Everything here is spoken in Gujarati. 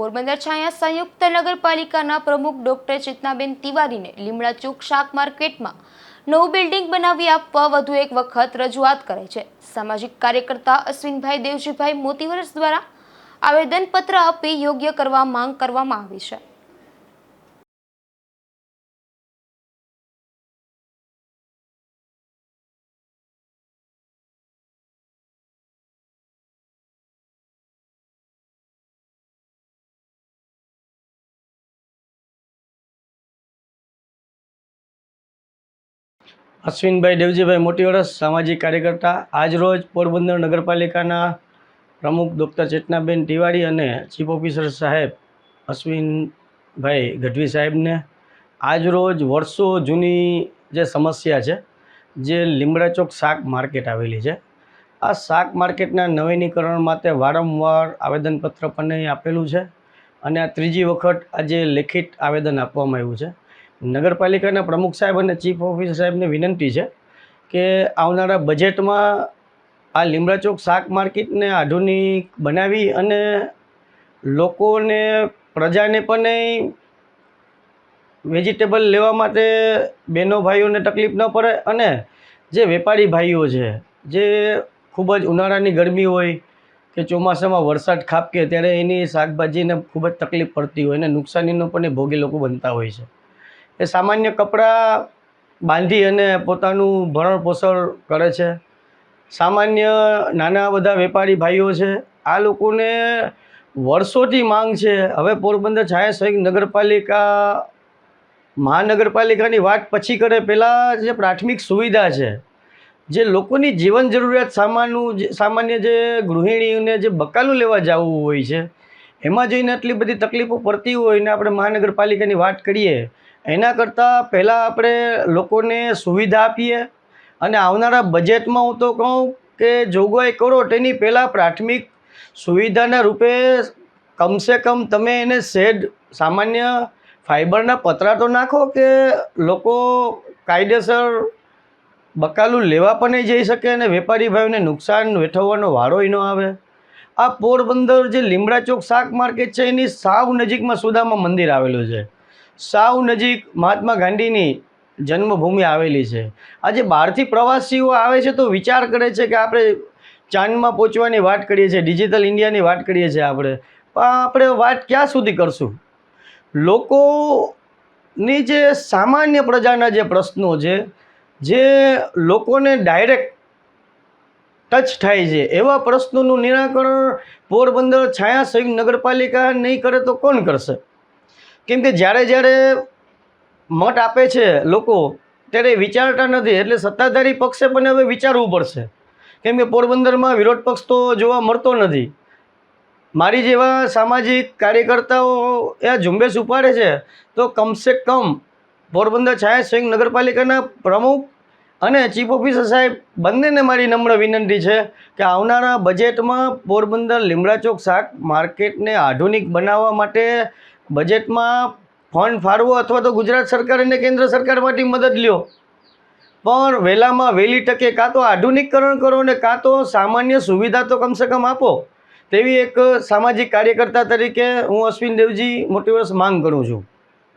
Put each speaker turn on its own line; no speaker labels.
પોરબંદર છાયા સંયુક્ત નગરપાલિકાના પ્રમુખ ડોક્ટર ચેતનાબેન તિવારીને લીમડા ચોક શાક માર્કેટમાં નવું બિલ્ડિંગ બનાવી આપવા વધુ એક વખત રજૂઆત કરે છે. સામાજિક કાર્યકર્તા અશ્વિનભાઈ દેવજીભાઈ મોતીવરસ દ્વારા આવેદનપત્ર આપી યોગ્ય કરવા માંગ કરવામાં આવી છે.
અશ્વિનભાઈ દેવજીભાઈ મોટી વરસ, સામાજિક કાર્યકર્તા. આજરોજ પોરબંદર નગરપાલિકાના પ્રમુખ ડૉક્ટર ચેતનાબેન તિવારી અને ચીફ ઓફિસર સાહેબ અશ્વિનભાઈ ગઢવી સાહેબને આજરોજ વર્ષો જૂની જે સમસ્યા છે, જે લીમડા ચોક શાક માર્કેટ આવેલી છે. આ શાક માર્કેટના નવીનીકરણ માટે વારંવાર આવેદનપત્ર પણ આપેલું છે અને આ ત્રીજી વખત આજે લેખિત આવેદન આપવામાં આવ્યું છે. નગરપાલિકાના પ્રમુખ સાહેબ અને ચીફ ઓફિસર સાહેબને વિનંતી છે કે આવનારા બજેટમાં આ લીમડા ચોક શાક માર્કેટને આધુનિક બનાવી અને લોકોને, પ્રજાને પણ વેજીટેબલ લેવા માટે બહેનો ભાઈઓને તકલીફ ન પડે અને જે વેપારી ભાઈઓ છે, જે ખૂબ જ ઉનાળાની ગરમી હોય કે ચોમાસામાં વરસાદ ખાબકે ત્યારે એની શાકભાજીને ખૂબ જ તકલીફ પડતી હોય અને નુકસાનીનો પણ એ ભોગી લોકો બનતા હોય છે. એ સામાન્ય કપડાં બાંધી અને પોતાનું ભરણ પોષણ કરે છે. સામાન્ય નાના બધા વેપારી ભાઈઓ છે, આ લોકોને વર્ષોથી માંગ છે. હવે પોરબંદર છાયા સહિત નગરપાલિકા, મહાનગરપાલિકાની વાત પછી કરે પહેલાં જે પ્રાથમિક સુવિધા છે, જે લોકોની જીવન જરૂરિયાત સામાનું સામાન્ય જે ગૃહિણીઓને જે બકાલું લેવા જવું હોય છે એમાં જઈને આટલી બધી તકલીફો પડતી હોય ને આપણે મહાનગરપાલિકાની વાત કરીએ, એના કરતાં પહેલાં આપણે લોકોને સુવિધા આપીએ. અને આવનારા બજેટમાં હું તો કહું કે જોગવાઈ કરો, તેની પહેલાં પ્રાથમિક સુવિધાના રૂપે કમસે કમ તમે એને શેડ, સામાન્ય ફાઇબરના પતરા તો નાખો કે લોકો કાયદેસર બકાલું લેવા પણ જઈ શકે અને વેપારી ભાઈઓને નુકસાન વેઠવવાનો વારો ન આવે. આ પોરબંદર જે લીમડા ચોક શાક માર્કેટ છે, એની સાવ નજીકમાં સુદામા મંદિર આવેલું છે. સાવ નજીક મહાત્મા ગાંધીની જન્મભૂમિ આવેલી છે. આજે બહારથી પ્રવાસીઓ આવે છે તો વિચાર કરે છે કે આપણે ચાંદમાં પહોંચવાની વાત કરીએ છીએ, ડિજિટલ ઇન્ડિયાની વાત કરીએ છીએ આપણે. પણ આપણે વાત ક્યાં સુધી કરશું? લોકોની જે સામાન્ય પ્રજાના જે પ્રશ્નો છે, જે લોકોને ડાયરેક્ટ ટચ થાય છે. એવા પ્રશ્નોનું નિરાકરણ પોરબંદર છાયા સંયુક્ત નગરપાલિકા નહીં કરે તો કોણ કરશે? કેમ કે જ્યારે જ્યારે મત આપે છે લોકો, ત્યારે વિચારતા નથી. એટલે સત્તાધારી પક્ષે પણ હવે વિચારવું પડશે. કેમ કે પોરબંદરમાં વિરોધ પક્ષ તો જોવા મળતો નથી. મારી જેવા સામાજિક કાર્યકર્તાઓ એ ઝુંબેશ ઉપાડે છે, તો કમસે કમ પોરબંદર છાયા સંયુક્ત નગરપાલિકાના પ્રમુખ અને ચીફ ઓફિસર સાહેબ, બંનેને મારી નમ્ર વિનંતી છે કે આવનારા બજેટમાં પોરબંદર લીમડા ચોક શાક માર્કેટને આધુનિક બનાવવા માટે બજેટમાં ફંડ ફાળવો અથવા તો ગુજરાત સરકાર અને કેન્દ્ર સરકારમાંથી મદદ લ્યો. પણ વહેલામાં વહેલી તકે કાં તો આધુનિકકરણ કરો ને કાં તો સામાન્ય સુવિધા તો કમસે કમ આપો. તેવી એક સામાજિક કાર્યકર્તા તરીકે હું અશ્વિન દેવજી મોટી વર્ષ માંગ કરું છું.